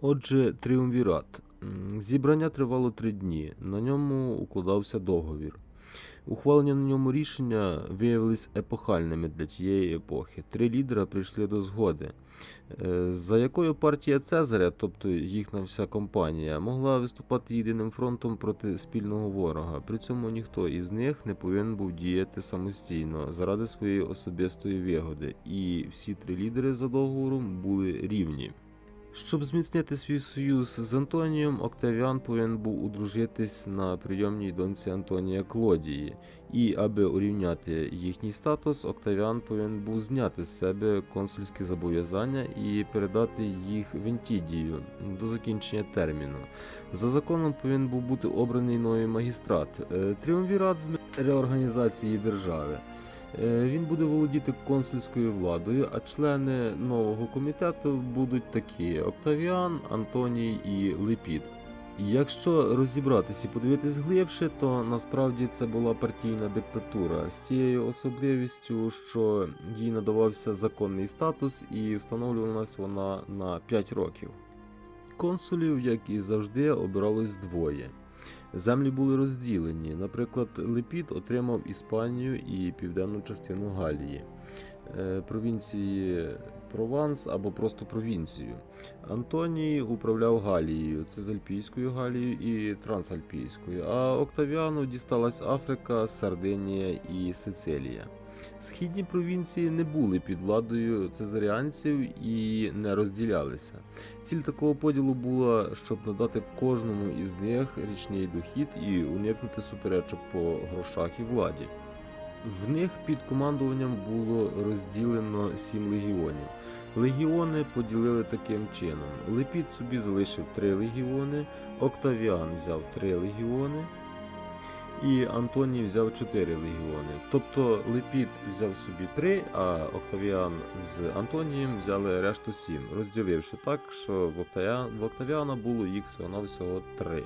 Отже, тріумвірат. Зібрання тривало три дні. На ньому укладався договір. Ухвалення на ньому рішення виявились епохальними для тієї епохи. Три лідера прийшли до згоди, Е, за якою партія Цезаря, тобто їхня вся компанія, могла виступати єдиним фронтом проти спільного ворога. При цьому ніхто із них не повинен був діяти самостійно заради своєї особистої вигоди, і всі три лідери за договором були рівні. Щоб зміцнити свій союз з Антонієм, Октавіан повинен був одружитись на прийомній доньці Антонія Клодії, і аби урівняти їхній статус, Октавіан повинен був зняти з себе консульські зобов'язання і передати їх Вентідію до закінчення терміну. За законом повинен був бути обраний новий магістрат, е, тріумвірат з реорганізації держави. Е, Він буде володіти консульською владою, а члени нового комітету будуть такі: Октавіан, Антоній і Лепід. Якщо розібратися і подивитись глибше, то насправді це була партійна диктатура з тією особливістю, що їй надавався законний статус і встановлювалась вона на 5 років. Консулів, як і завжди, обиралось двоє. Землі були розділені. Наприклад, Лепід отримав Іспанію і південну частину Галії, провінції Прованс або просто провінцію. Антоній управляв Галією, Цезальпійською Галією і Трансальпійською, а Октавіану дісталась Африка, Сардинія і Сицилія. Східні провінції не були під владою цезаріанців і не розділялися. Ціль такого поділу була, щоб надати кожному із них річний дохід і уникнути суперечок по грошах і владі. В них під командуванням було розділено сім легіонів. Легіони поділили таким чином: Лепід собі залишив три легіони, Октавіан взяв три легіони, і Антоній взяв чотири легіони. Тобто Лепід взяв собі три, а Октавіан з Антонієм взяли решту сім, розділивши так, що в Октавіан- в Октавіана було їх всього навсього три.